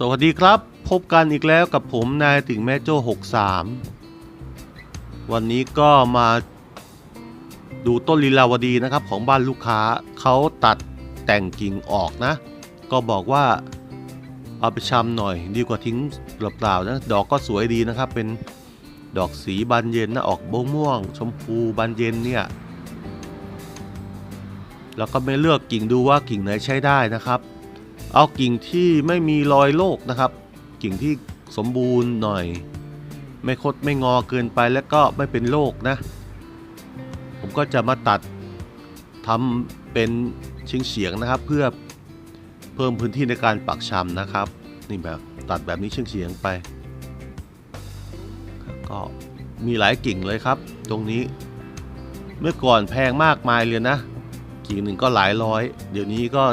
สวัสดีครับ พบกันอีกแล้วกับผมนายติ่งแม่โจ้ 63 วันนี้ก็มาดูต้นลีลาวดีนะครับของบ้านลูกค้าเขาตัดแต่งกิ่งออกนะ ก็บอกว่าเอาไปชำหน่อยดีกว่าทิ้งเปล่าๆนะ ดอกก็สวยดีนะครับ เป็นดอกสีบานเย็นนะออกบม่วง ชมพูบานเย็นเนี่ยแล้วก็ไม่เลือกกิ่งดูว่ากิ่งไหนใช้ได้นะครับ เอากิ่งที่ไม่มีรอยโรคนะครับ กิ่งที่สมบูรณ์หน่อย ไม่คดไม่งอเกินไปแล้วก็ไม่เป็นโรคนะ ผมก็จะมาตัดทำเป็นชิงเฉียงนะครับ เพื่อเพิ่มพื้นที่ในการปักชำนะครับ นี่แบบตัดแบบนี้เฉียงเฉียงไป ก็มีหลายกิ่งเลยครับ ตรงนี้เมื่อก่อนแพงมากมายเลยนะ กิ่งหนึ่งก็หลายร้อย เดี๋ยวนี้ก็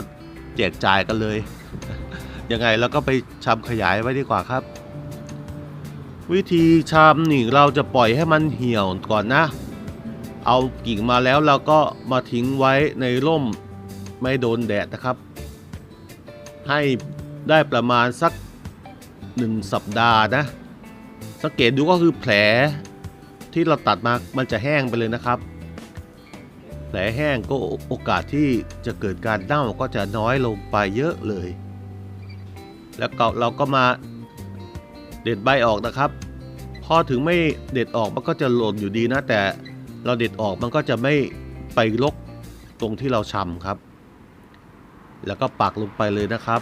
แจกจ่ายกันเลย ยังไงเราก็ไปชำขยายไว้ดีกว่าครับ วิธีชำนี่เราจะปล่อยให้มันเหี่ยวก่อนนะ เอากิ่งมาแล้วเราก็มาทิ้งไว้ในร่มไม่โดนแดดนะครับ ให้ได้ประมาณสักหนึ่งสัปดาห์นะ สังเกตดูก็คือแผลที่เราตัดมามันจะแห้งไปเลยนะครับ แผลแห้งก็โอกาสที่จะเกิดการเน่าก็จะน้อยลงไปเยอะเลย แล้วเราก็มาเด็ดใบออกนะครับ พอถึงไม่เด็ดออกมันก็จะหล่นอยู่ดีนะ แต่เราเด็ดออกมันก็จะไม่ไปลกตรงที่เราชำครับ แล้วก็ปักลงไปเลยนะครับ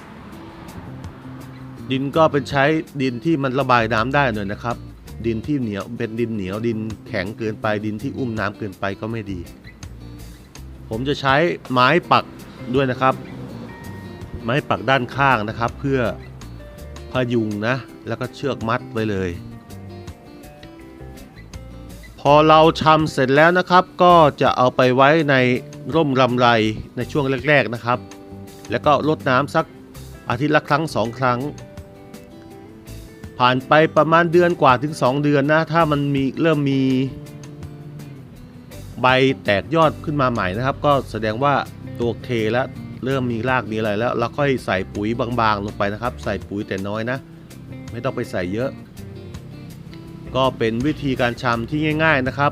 ดินก็เป็นใช้ดินที่มันระบายน้ำได้หน่อยนะครับ ดินที่เหนียวเป็นดินเหนียวดินแข็งเกินไปดินที่อุ้มน้ำเกินไปก็ไม่ดี ผมจะใช้ไม้ปักด้วยนะครับ ไม้ปักด้านข้างนะครับ เพื่อพยุงนะ แล้วก็เชือกมัดไว้เลย พอเราชำเสร็จแล้วนะครับ ก็จะเอาไปไว้ในร่มรำไรในช่วงแรก ๆนะครับ แล้วก็รดน้ำสักอาทิตย์ละครั้งสองครั้ง ผ่านไปประมาณเดือนกว่าถึง 2 เดือนนะ ถ้ามันมีเริ่มมี ใบแตกยอดขึ้นมาใหม่นะครับ ก็แสดงว่าตัวเคแล้วเริ่มมีรากมีอะไรแล้วเราค่อยใส่ปุ๋ยบางๆลงไปนะครับ ใส่ปุ๋ยแต่น้อยนะ ไม่ต้องไปใส่เยอะ ก็เป็นวิธีการชำที่ง่าย ๆนะครับ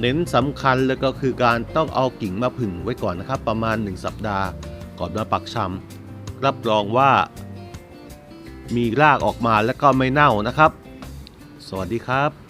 เน้นสำคัญเลยก็คือการต้องเอากิ่งมาผึ่งไว้ก่อนนะครับ ประมาณ 1 สัปดาห์ ก่อนมาปักชำรับรองว่า มีรากออกมาแล้วก็ไม่เน่านะครับ สวัสดีครับ